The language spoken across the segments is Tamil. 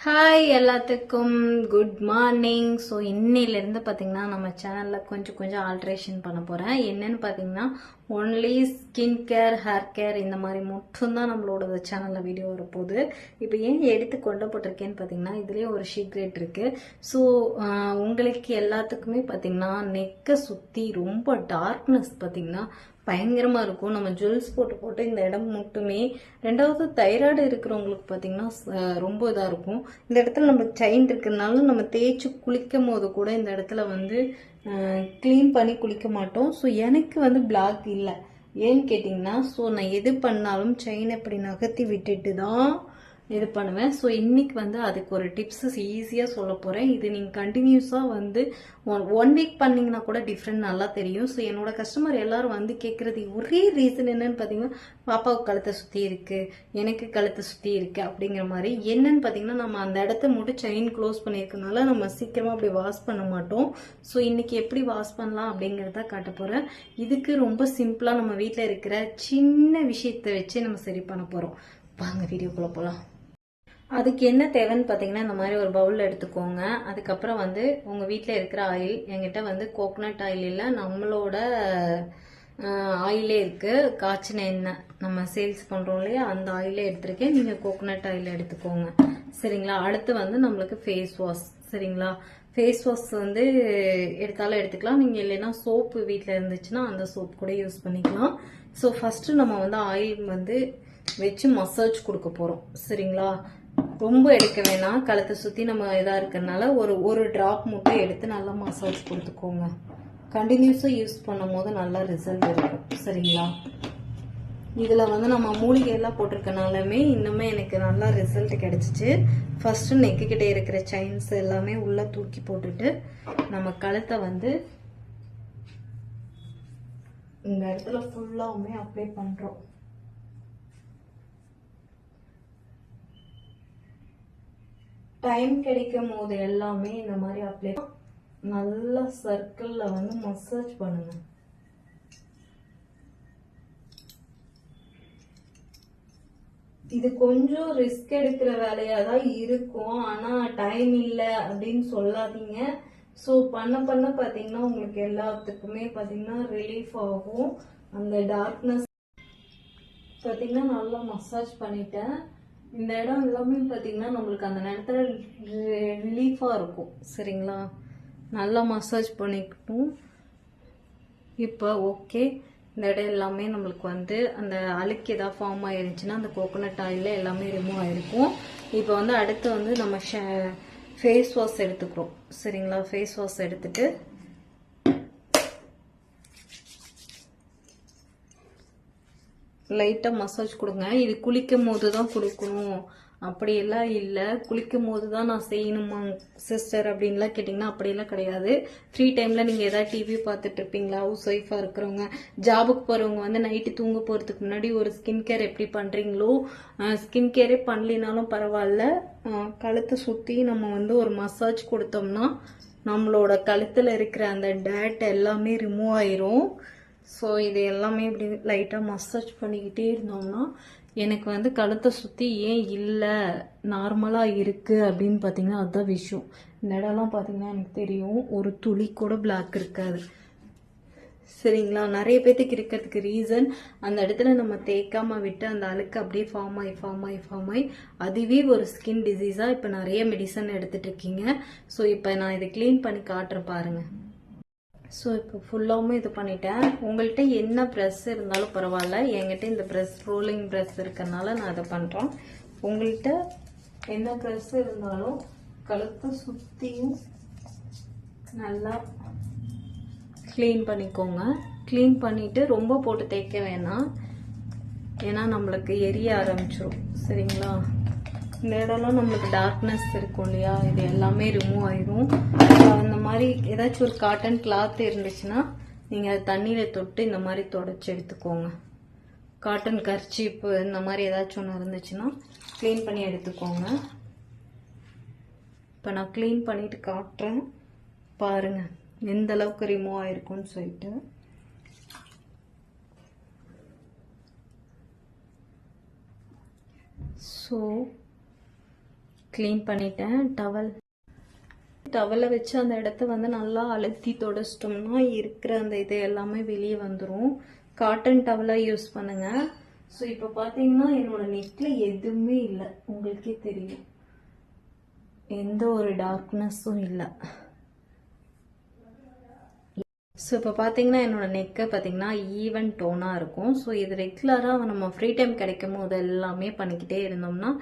ஹாய் எல்லாத்துக்கும் குட் மார்னிங் ஸோ இன்னிலேருந்து பார்த்தீங்கன்னா நம்ம சேனலில் கொஞ்சம் கொஞ்சம் ஆல்ட்ரேஷன் பண்ண போகிறேன் என்னன்னு பார்த்தீங்கன்னா only skin care hair care இந்த மாதிரி மட்டும்தான் நம்மளோட சேனலில் வீடியோ வரப்போகுது. இப்போ ஏன் எடுத்து கொண்டு போட்டிருக்கேன்னு பார்த்தீங்கன்னா இதுலேயே ஒரு சீக்ரெட் இருக்குது ஸோ உங்களுக்கு எல்லாத்துக்குமே பார்த்தீங்கன்னா நெக்கை சுற்றி ரொம்ப டார்க்னஸ் பார்த்தீங்கன்னா பயங்கரமாக இருக்கும். நம்ம ஜுவல்ஸ் போட்டு போட்டு இந்த இடம் மட்டுமே. ரெண்டாவது தைராய்டு இருக்கிறவங்களுக்கு பார்த்தீங்கன்னா ரொம்ப இதாக இருக்கும். இந்த இடத்துல நம்ம செயின் இருக்கிறதுனால நம்ம தேய்ச்சி குளிக்கும் போது கூட இந்த இடத்துல வந்து க்ளீன் பண்ணி குளிக்க மாட்டோம். ஸோ எனக்கு வந்து பிளாக் இல்லை. ஏன்னு கேட்டிங்கன்னா ஸோ நான் எது பண்ணாலும் செயின் அப்படி நகர்த்தி விட்டுட்டு தான் இது பண்ணுவேன். ஸோ இன்னைக்கு வந்து அதுக்கு ஒரு டிப்ஸ் ஈஸியாக சொல்ல போகிறேன் இது நீங்கள் கண்டினியூஸாக வந்து ஒன் ஒன் வீக் பண்ணிங்கன்னா கூட டிஃப்ரெண்ட் நல்லா தெரியும். ஸோ என்னோட கஸ்டமர் எல்லாரும் வந்து கேட்குறது ஒரே ரீசன் என்னன்னு பார்த்தீங்கன்னா பாப்பாவுக்கு கழுத்தை சுற்றி இருக்கு. எனக்கு கழுத்தை சுற்றி இருக்கு. அப்படிங்கிற மாதிரி. என்னன்னு பார்த்தீங்கன்னா நம்ம அந்த இடத்த மட்டும் செயின் க்ளோஸ் பண்ணியிருக்கனால நம்ம சீக்கிரமாக அப்படி வாஷ் பண்ண மாட்டோம். ஸோ இன்னைக்கு எப்படி வாஷ் பண்ணலாம் அப்படிங்கிறத காட்ட போகிறேன் இதுக்கு ரொம்ப சிம்பிளாக நம்ம வீட்டில் இருக்கிற சின்ன விஷயத்தை வச்சு நம்ம சரி பண்ண போகிறோம் வாங்க வீடியோக்குள்ளே போகலாம் அதுக்கு என்ன தேவைன்னு பார்த்தீங்கன்னா இந்த மாதிரி ஒரு பவுல் எடுத்துக்கோங்க. அதுக்கப்புறம் வந்து உங்கள் வீட்டில் இருக்கிற ஆயில் என்கிட்ட வந்து கோகோனட் ஆயில் இல்லை நம்மளோட ஆயிலே இருக்குது காய்ச்சின எண்ணெய் நம்ம சேல்ஸ் பண்ணுறோம் இல்லையா அந்த ஆயிலே எடுத்திருக்கேன். நீங்கள் கோகோனட் ஆயில் எடுத்துக்கோங்க. சரிங்களா? அடுத்து வந்து நம்மளுக்கு ஃபேஸ் வாஷ் சரிங்களா? ஃபேஸ் வாஷ் வந்து எடுத்தாலும் எடுத்துக்கலாம். நீங்கள் இல்லைன்னா சோப்பு வீட்டில் இருந்துச்சுன்னா அந்த சோப் கூட யூஸ் பண்ணிக்கலாம். ஸோ ஃபஸ்ட்டு நம்ம வந்து ஆயில் வந்து வச்சு மசாஜ் கொடுக்க போகிறோம் சரிங்களா? ரொம்ப எடுக்க வேணாம். கழுத்தை சுற்றி நம்ம இதாக இருக்கிறதுனால ஒரு ஒரு ட்ராப் மட்டும் எடுத்து நல்லா மசாஜ் கொடுத்துக்கோங்க. கண்டினியூஸாக யூஸ் பண்ணும் போது நல்லா ரிசல்ட் இருக்கும். சரிங்களா? இதில் வந்து நம்ம மூலிகை எல்லாம் போட்டிருக்கனாலுமே இன்னுமே எனக்கு நல்லா ரிசல்ட் கிடச்சிச்சு. ஃபஸ்ட்டு நெக்கு கிட்டே இருக்கிற செயின்ஸ் எல்லாமே உள்ளே தூக்கி போட்டுட்டு நம்ம கழுத்தை வந்து இந்த இடத்துல ஃபுல்லாகவுமே அப்ளை பண்ணுறோம் டைம் கிடைக்கும் போது எல்லாமே இந்த மாதிரி அப்ளை நல்லா சர்க்கிளில் வந்து மசாஜ் பண்ணுங்க. இது கொஞ்சம் ரிஸ்க் எடுக்கிற வேலையாக தான் இருக்கும். ஆனால் டைம் இல்லை அப்படின்னு சொல்லாதீங்க. ஸோ பண்ண பண்ண பார்த்தீங்கன்னா உங்களுக்கு எல்லாத்துக்குமே பார்த்தீங்கன்னா ரிலீஃப் ஆகும். அந்த டார்க்னஸ் பார்த்தீங்கன்னா நல்லா மசாஜ் பண்ணிட்டேன். இந்த இடம் எல்லாமே பார்த்தீங்கன்னா நம்மளுக்கு அந்த நேரத்தில் ரிலீஃபாக இருக்கும். சரிங்களா? நல்லா மசாஜ் பண்ணிக்கட்டும் இப்போ ஓகே இந்த இடம் எல்லாமே நம்மளுக்கு வந்து அந்த அழுக்கு ஏதாவது ஃபார்ம் ஆயிருந்துச்சுன்னா அந்த கோகோனட் ஆயிலில் எல்லாமே ரிமூவ் ஆகிருக்கும் இப்போ வந்து அடுத்து வந்து நம்ம ஷே ஃபேஸ் வாஷ் எடுத்துக்கிறோம். சரிங்களா? ஃபேஸ் வாஷ் எடுத்துகிட்டு லைட்டாக மசாஜ் கொடுங்க. இது குளிக்கும் போது தான் கொடுக்கணும். அப்படியெல்லாம் இல்லை. குளிக்கும் போது தான் நான் செய்யணுமா சிஸ்டர் அப்படின்லாம் கேட்டிங்கன்னா அப்படியெல்லாம் கிடையாது. ஃப்ரீ டைமில் நீங்கள் எதாவது டிவி பார்த்துட்டு இருப்பீங்களா ஹவுஸ் ஒய்ஃபாக இருக்கிறவங்க ஜாபுக்கு போகிறவங்க வந்து நைட்டு தூங்க போகிறதுக்கு முன்னாடி ஒரு ஸ்கின் கேர் எப்படி பண்ணுறீங்களோ ஸ்கின் கேரே பண்ணலினாலும் பரவாயில்ல. கழுத்தை சுற்றி நம்ம வந்து ஒரு மசாஜ் கொடுத்தோம்னா நம்மளோட கழுத்தில் இருக்கிற அந்த டேட் எல்லாமே ரிமூவ் ஆயிரும். ஸோ இது எல்லாமே இப்படி லைட்டாக மசாஜ் பண்ணிக்கிட்டே இருந்தோம்னா எனக்கு வந்து கழுத்தை சுற்றி ஏன் இல்லை நார்மலாக இருக்குது அப்படின்னு பார்த்தீங்கன்னா அதுதான் விஷயம். இந்த இடம்லாம் பார்த்தீங்கன்னா எனக்கு தெரியும் ஒரு துளி கூட பிளாக் இருக்காது. சரிங்களா? நிறைய பேர்த்துக்கு இருக்கிறதுக்கு ரீசன் அந்த இடத்துல நம்ம தேய்க்காம விட்டு அந்த அழுக்கு அப்படியே ஃபார்ம் ஆகி ஃபார்ம் ஆகி ஃபார்ம் ஆகி அதுவே ஒரு ஸ்கின் டிசீஸாக இப்போ நிறைய மெடிசன் எடுத்துட்டு இருக்கீங்க. ஸோ இப்போ நான் இதை க்ளீன் பண்ணி காட்டுறேன் பாருங்கள் ஸோ இப்போ ஃபுல்லாகவும் இது பண்ணிட்டேன். உங்கள்கிட்ட என்ன ப்ரெஸ் இருந்தாலும் பரவாயில்ல. என்கிட்ட இந்த ப்ரெஸ் ரோலிங் ப்ரெஸ் இருக்கறனால நான் அதை பண்ணுறேன் உங்கள்கிட்ட என்ன ப்ரெஸ் இருந்தாலும் கழுத்தை சுற்றியும் நல்லா க்ளீன் பண்ணிக்கோங்க. க்ளீன் பண்ணிவிட்டு ரொம்ப போட்டு தேய்க்க வேணாம். ஏன்னா நம்மளுக்கு எரிய ஆரம்பிச்சிடும் சரிங்களா? இந்த இடம்லாம் நம்மளுக்கு டார்க்னஸ் இருக்கும் இல்லையா? இது எல்லாமே ரிமூவ் ஆயிரும். அந்த மாதிரி ஏதாச்சும் ஒரு காட்டன் கிளாத் இருந்துச்சுன்னா நீங்கள் அது தண்ணியில் தொட்டு இந்த மாதிரி தொடச்சி எடுத்துக்கோங்க. காட்டன் கர்ச்சீப்பு இந்த மாதிரி ஏதாச்சும் ஒன்று இருந்துச்சுன்னா க்ளீன் பண்ணி எடுத்துக்கோங்க. இப்போ நான் க்ளீன் பண்ணிட்டு காட்டுறேன். பாருங்க எந்த அளவுக்கு ரிமூவ் ஆயிருக்கும்னு சொல்லிட்டு. ஸோ க்ளீன் பண்ணிட்டேன் டவல் டவலை வச்சு அந்த இடத்த வந்து நல்லா அழுத்தி தொடச்சிட்டோம்னா இருக்கிற அந்த இது எல்லாமே வெளியே வந்துடும் காட்டன் டவலாக யூஸ் பண்ணுங்கள் ஸோ இப்போ பார்த்தீங்கன்னா என்னோட நெக்கில் எதுவுமே இல்லை. உங்களுக்கே தெரியும். எந்த ஒரு டார்க்னஸும் இல்லை. ஸோ இப்போ பார்த்தீங்கன்னா என்னோட நெக்கை பார்த்தீங்கன்னா ஈவன் டோனாக இருக்கும். ஸோ இது ரெகுலராக நம்ம ஃப்ரீ டைம் கிடைக்கும் போது எல்லாமே பண்ணிக்கிட்டே இருந்தோம்னா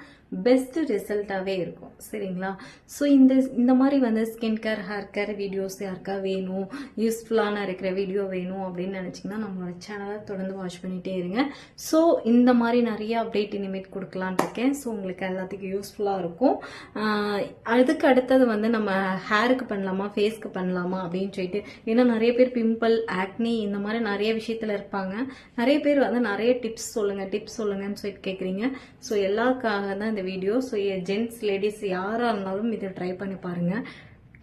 பெஸ்ட்டு ரிசல்ட்டாகவே இருக்கும். சரிங்களா? ஸோ இந்த இந்த மாதிரி வந்து skin care hair care videos யாருக்கா வேணும் யூஸ்ஃபுல்லான இருக்கிற வீடியோ வேணும் அப்படின்னு நினச்சிங்கன்னா நம்மளோட சேனலை தொடர்ந்து வாட்ச் பண்ணிகிட்டே இருங்க. ஸோ இந்த மாதிரி நிறைய அப்டேட் இனிமேட் கொடுக்கலான்னு இருக்கேன். ஸோ உங்களுக்கு எல்லாத்துக்கும் யூஸ்ஃபுல்லாக இருக்கும். அதுக்கு அடுத்தது வந்து நம்ம ஹேருக்கு பண்ணலாமா ஃபேஸ்க்கு பண்ணலாமா அப்படின்னு சொல்லிட்டு ஏன்னா நிறைய பேர் பிம்பிள் ஆக்னி இந்த மாதிரி நிறைய விஷயத்தில் இருப்பாங்க. நிறைய பேர் வந்து நிறைய டிப்ஸ் சொல்லுங்கள் டிப்ஸ் சொல்லுங்கன்னு சொல்லிட்டு கேட்குறீங்க ஸோ எல்லாருக்காக தான் இந்த வீடியோ ஸோ ஜென்ட்ஸ் லேடிஸ் யாராக இருந்தாலும் இதை ட்ரை பண்ணி பாருங்கள்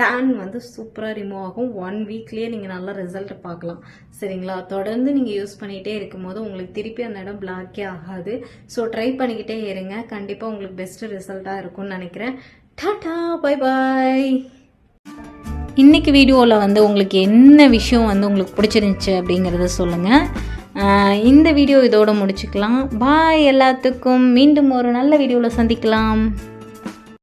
டேன் வந்து சூப்பராக ரிமூவ் ஆகும். ஒன் வீக்லேயே நீங்கள் நல்ல ரிசல்ட் பார்க்கலாம். சரிங்களா? தொடர்ந்து நீங்கள் யூஸ் பண்ணிகிட்டே இருக்கும்போது உங்களுக்கு திருப்பி அந்த இடம் பிளாக்கே ஆகாது. ஸோ ட்ரை பண்ணிக்கிட்டே இருங்க. கண்டிப்பாக உங்களுக்கு பெஸ்ட்டு ரிசல்ட்டாக இருக்கும்னு நினைக்கிறேன். டாடா! பை பாய் இன்றைக்கி வீடியோவில் வந்து உங்களுக்கு என்ன விஷயம் வந்து உங்களுக்கு பிடிச்சிருந்துச்சு அப்படிங்கிறத சொல்லுங்கள் இந்த வீடியோ இதோடு முடிச்சுக்கலாம். பாய் எல்லாத்துக்கும். மீண்டும் ஒரு நல்ல வீடியோவில் சந்திக்கலாம்.